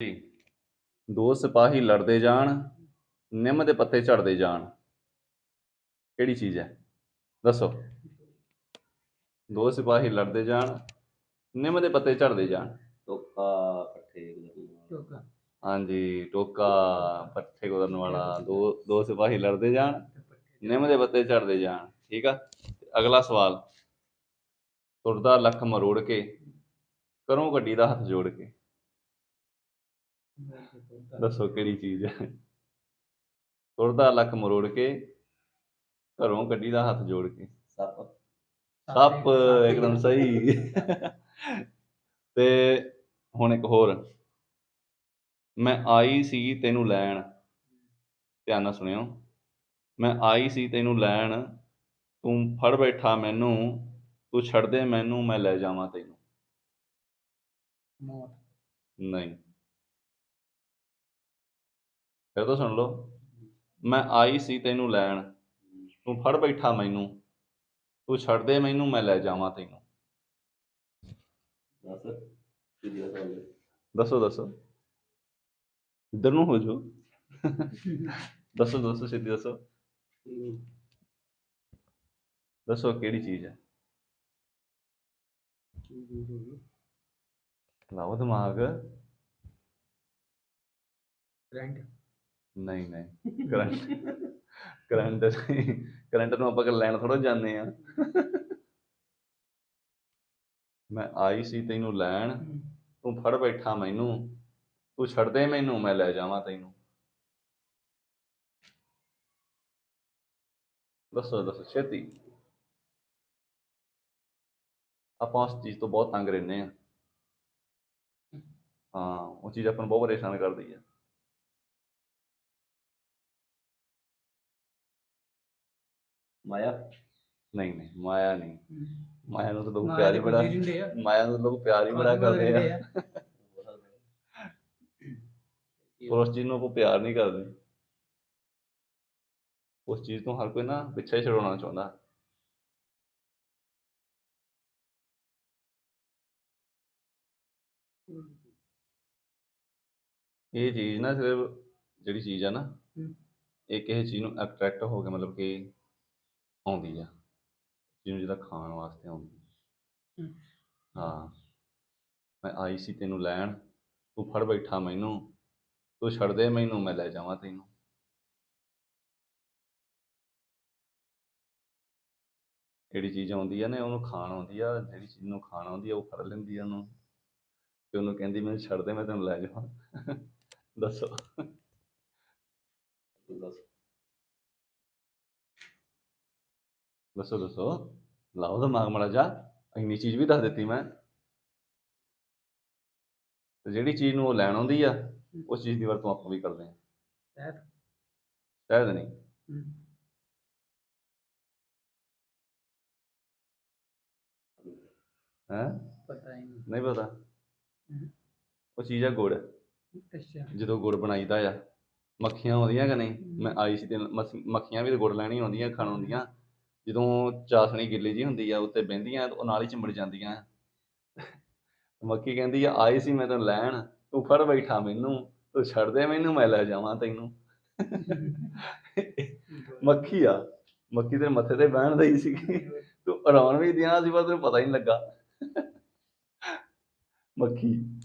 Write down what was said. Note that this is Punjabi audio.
ਜੀ। ਦੋ ਸਿਪਾਹੀ ਲੜਦੇ ਜਾਣ ਨਿੰਮ ਦੇ ਪੱਤੇ ਝੜਦੇ ਜਾਣ। ਕਿਹੜੀ ਚੀਜ਼ ਹੈ? ਦੱਸੋ। ਦੋ ਸਿਪਾਹੀ ਲੜਦੇ ਜਾਣ ਨਿੰਮ ਦੇ ਪੱਤੇ ਝੜਦੇ ਜਾਣ। ਟੋਕਾ ਪੱਠੇ ਟੋਕਾ। ਹਾਂਜੀ ਟੋਕਾ ਪੱਠੇ ਕੁਤਰਨ ਵਾਲਾ ਦੋ ਦੋ ਸਿਪਾਹੀ ਲੜਦੇ ਜਾਣ ਨਿੰਮ ਦੇ ਪੱਤੇ ਝੜਦੇ ਜਾਣ। ਠੀਕ ਆ? ਅਗਲਾ ਸਵਾਲ। ਤੁਰਦਾ ਲੱਖ ਮਰੋੜ ਕੇ ਕਰੋ ਗੱਡੀ ਦਾ ਹੱਥ ਜੋੜ ਕੇ। ਦੱਸੋ ਕਿਹੜੀ ਚੀਜ਼ ਹੈ? ਤੁਰਦਾ ਲੱਖ ਮਰੋੜ ਕੇ ਘਰੋਂ ਗੱਡੀ ਦਾ ਹੱਥ ਜੋੜ ਕੇ। ਸੱਪ। ਸੱਪ ਇੱਕਦਮ ਸਹੀ। ਤੇ ਹੁਣ ਇੱਕ ਹੋਰ। ਮੈਂ ਆਈ ਸੀ ਤੈਨੂੰ ਲੈਣ। ਧਿਆਨ ਨਾਲ ਸੁਣਿਓ। ਮੈਂ ਆਈ ਸੀ ਤੈਨੂੰ ਲੈਣ। ਤੂੰ ਫੜ ਬੈਠਾ ਮੈਨੂੰ। ਤੂੰ ਛੱਡ ਦੇ ਮੈਨੂੰ ਮੈਂ ਲੈ ਜਾਵਾਂ ਤੈਨੂੰ। ਮੌਤ। ਨਹੀਂ। ਫਿਰ ਤੋਂ ਸੁਣ ਲਓ। ਮੈਂ ਆਈ ਸੀ ਤੈਨੂੰ ਲੈਣ। ਤੂੰ ਫੜ ਬੈਠਾ ਮੈਨੂੰ। ਤੂੰ ਛੱਡ ਦੇ ਮੈਨੂੰ ਮੈਂ ਲੈ ਜਾਵਾਂ ਤੈਨੂੰ। ਦੱਸ? ਦੱਸੋ ਦੱਸੋ। ਇੱਧਰ ਨੂੰ ਹੋ ਜਾਓ। ਦੱਸੋ ਦੱਸੋ ਸਿੱਧੀ ਦੱਸੋ। ਦੱਸੋ ਕਿਹੜੀ ਚੀਜ਼ ਹੈ? ਲਾਓ ਦਿਮਾਗ। ਕਰੰਟ ਨਹੀਂ ਨਹੀਂ। ਕਰੰਟ ਕਰੰਟ ਕਰੰਟ ਨੂੰ ਆਪਾਂ ਲੈਣ ਥੋੜਾ ਜਾਂਦੇ ਆ ਮੈਂ ਆਈ ਸੀ ਤੈਨੂੰ ਲੈਣ, ਤੂੰ ਫੜ ਬੈਠਾ ਮੈਨੂੰ, ਤੂੰ ਛੱਡ ਦੇ ਮੈਨੂੰ, ਮੈਂ ਲੈ ਜਾਵਾਂ ਤੈਨੂੰ। ਦੱਸੋ ਦੱਸੋ, ਛੇਤੀ। ਆਪਾਂ ਉਸ ਚੀਜ਼ ਤੋਂ ਬਹੁਤ ਤੰਗ ਰਹਿੰਦੇ ਆ ਹਾਂ, ਉਹ ਚੀਜ਼ ਆਪਾਂ ਨੂੰ ਬਹੁਤ ਪਰੇਸ਼ਾਨ ਕਰਦੀ ਹੈ। ਮਾਇਆ? ਨਹੀਂ ਨਹੀਂ ਮਾਇਆ ਨਹੀਂ। ਮਾਇਆ ਨੂੰ ਤਾਂ ਲੋਕ ਪਿਆਰ ਹੀ ਬੜਾ। ਮਾਇਆ ਨੂੰ ਲੋਕ ਪਿਆਰ ਹੀ ਬੜਾ ਕਰਦੇ ਆ। ਉਸ ਚੀਜ਼ ਨੂੰ ਆਪਾਂ ਪਿਆਰ ਨਹੀਂ ਕਰਦੇ। ਉਸ ਚੀਜ਼ ਤੋਂ ਹਰ ਕੋਈ ਨਾ ਪਿੱਛੇ ਛਡਾਉਣਾ ਚਾਹੁੰਦਾ। ਇਹ ਚੀਜ਼ ਨਾ ਸਿਰਫ ਜਿਹੜੀ ਚੀਜ਼ ਆ ਨਾ। ਇਹ ਕਿਸੇ ਚੀਜ਼ ਨੂੰ ਅਟਰੈਕਟ ਹੋ ਕੇ ਮਤਲਬ ਕਿ ਆਉਂਦੀ ਆ ਜਿਹਨੂੰ ਜਿਹਦਾ ਖਾਣ ਵਾਸਤੇ ਆਉਂਦੀ ਹਮ। ਹਾਂ। ਮੈਂ ਆਈ ਸੀ ਤੈਨੂੰ ਲੈਣ ਤੂੰ ਫੜ ਬੈਠਾ ਮੈਨੂੰ ਤੂੰ ਛੱਡ ਦੇ ਮੈਨੂੰ ਮੈਂ ਲੈ ਜਾਵਾਂ ਤੈਨੂੰ। ਜਿਹੜੀ ਚੀਜ਼ ਆਉਂਦੀ ਆ ਨਾ ਉਹਨੂੰ ਖਾਣ ਆਉਂਦੀ ਆ ਜਿਹੜੀ ਚੀਜ਼ ਨੂੰ ਖਾਣ ਆਉਂਦੀ ਆ ਉਹ ਫੜ ਲੈਂਦੀ ਆ ਉਹਨੂੰ। ਤੇ ਉਹਨੂੰ ਕਹਿੰਦੀ ਮੈਨੂੰ ਛੱਡ ਦੇ ਮੈਂ ਤੈਨੂੰ ਲੈ ਜਾਵਾਂ। ਦੱਸੋ ਤੂੰ ਦੱਸ ਦੱਸੋ ਦੱਸੋ ਲਾਓ ਦਿਮਾਗ ਮਾੜਾ ਜਾ ਇੰਨੀ ਚੀਜ਼ ਵੀ ਦੱਸ ਦਿੱਤੀ ਮੈਂ ਤੇ ਜਿਹੜੀ ਚੀਜ਼ ਨੂੰ ਉਹ ਲੈਣ ਆਉਂਦੀ ਆ ਉਸ ਚੀਜ਼ ਦੀ ਵਰਤੋਂ ਆਪਾਂ ਵੀ ਕਰਦੇ ਹਾਂ ਸ਼ਾਇਦ ਸ਼ਾਇਦ ਨਹੀਂ। ਹੈ ਪਤਾ ਹੀ ਨਹੀਂ ਨਹੀਂ ਪਤਾ। ਉਹ ਚੀਜ਼ ਆ ਗੁੜ ਅੱਛਾ ਜਦੋਂ ਗੁੜ ਬਣਾਈਦਾ ਆ ਮੱਖੀਆਂ ਆਉਂਦੀਆਂ ਕਿ ਨਹੀਂ ਮੈਂ ਆਈ ਸੀ ਤੇ ਮੱਖੀਆਂ ਵੀ ਤਾਂ ਗੁੜ ਲੈਣੀ ਆਉਂਦੀਆਂ ਖਾਣ ਆਉਂਦੀਆਂ ਜਦੋਂ ਚਾਸਣੀ ਗਿੱਲੀ ਜੀ ਹੁੰਦੀ ਆ, ਉੱਤੇ ਬਹਿੰਦੀਆਂ, ਤੇ ਉਹ ਨਾਲ ਹੀ ਚਿੰਬੜ ਜਾਂਦੀਆਂ। ਮੱਖੀ ਕਹਿੰਦੀ ਆ, ਆਈ ਸੀ ਮੈਂ ਤੈਨੂੰ ਲੈਣ, ਤੂੰ ਫੜ ਬੈਠਾ ਮੈਨੂੰ, ਤੂੰ ਛੱਡ ਦੇ ਮੈਨੂੰ, ਮੈਂ ਲੈ ਜਾਵਾਂ ਤੈਨੂੰ। ਮੱਖੀ ਆ ਮੱਕੀ ਤੇਰੇ ਮੱਥੇ ਤੇ ਬਹਿਣ ਦਈ ਸੀਗੀ। ਤੂੰ ਆਰਾਮ ਵੀ ਦਿਆਂ ਸੀ, ਪਰ ਤੈਨੂੰ ਪਤਾ ਹੀ ਨਹੀਂ ਲੱਗਾ। ਮੱਖੀ